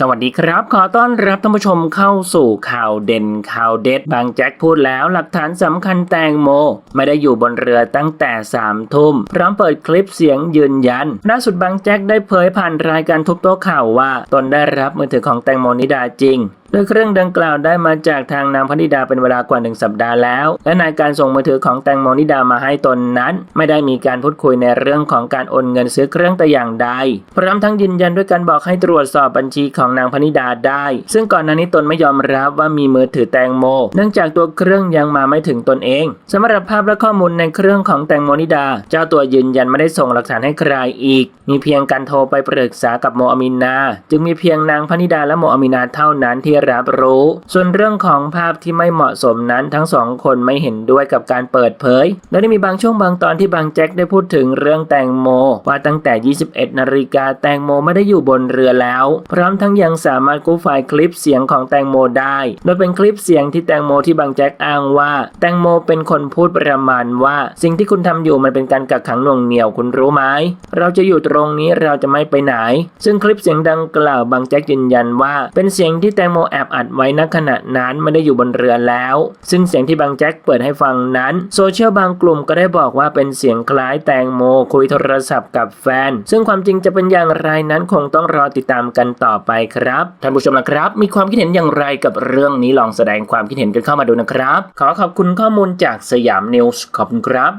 สวัสดีครับ ขอต้อนรับท่านผู้ชมเข้าสู่ข่าวเด่นข่าวเด็ด บางแจ็คพูดแล้วหลักฐานสำคัญแตงโม ไม่ได้อยู่บนเรือตั้งแต่3ามทุ่ม พร้อมเปิดคลิปเสียงยืนยันล่าสุดบางแจ็คได้เผยผ่านรายการทุบโต๊ะข่าวว่า ตนได้รับมือถือของแตงโมนิดาจริงโดยเครื่องดังกล่าวได้มาจากทางนางพนิดาเป็นเวลากว่าหนึ่งสัปดาห์แล้ว และในการส่งมือถือของแตงโมนิดามาให้ตนนั้น ไม่ได้มีการพูดคุยในเรื่องของการโอนเงินซื้อเครื่องแต่อย่างใด พร้อมทั้งยืนยันด้วยการบอกให้ตรวจสอบบัญชีของนางพนิดาได้ ซึ่งก่อนหน้านี้ตนไม่ยอมรับว่ามีมือถือแตงโม เนื่องจากตัวเครื่องยังมาไม่ถึงตนเองสำหรับภาพและข้อมูลในเครื่องของแตงโมนิดา เจ้าตัวยืนยันไม่ได้ส่งหลักฐานให้ใครอีก มีเพียงการโทรไปปรึกษากับโมอามินา จึงมีเพียงนางพนิดาและโมอามินาเท่านั้นที่รับรู้ ส่วนเรื่องของภาพที่ไม่เหมาะสมนั้นทั้งสองคนไม่เห็นด้วยกับการเปิดเผย และได้มีบางช่วงบางตอนที่บางแจ็คได้พูดถึงเรื่องแตงโม ว่าตั้งแต่ 21 นาฬิกาแตงโมไม่ได้อยู่บนเรือแล้ว พร้อมทั้งยังสามารถกู้ไฟล์คลิปเสียงของแตงโมได้ โดยเป็นคลิปเสียงที่แตงโมที่บางแจ็คอ้างว่า แตงโมเป็นคนพูดประมาณว่า สิ่งที่คุณทำอยู่มันเป็นการกักขังหน่วงเหนี่ยวคุณรู้ไหมเราจะอยู่ตรงนี้เราจะไม่ไปไหน ซึ่งคลิปเสียงดังกล่าวบางแจ็คยืนยันว่า เป็นเสียงที่แตงโมแอบอัดไว้ณขณะนั้นไม่ได้อยู่บนเรือแล้ว ซึ่งเสียงที่บางแจ็คเปิดให้ฟังนั้น โซเชียลบางกลุ่มก็ได้บอกว่าเป็นเสียงคล้ายแตงโมคุยโทรศัพท์กับแฟน ซึ่งความจริงจะเป็นอย่างไรนั้นคงต้องรอติดตามกันต่อไปครับท่านผู้ชมนะครับ มีความคิดเห็นอย่างไรกับเรื่องนี้ลองแสดงความคิดเห็นกันเข้ามาดูนะครับ ขอขอบคุณข้อมูลจากสยามนิวส์ขอบคุณครับ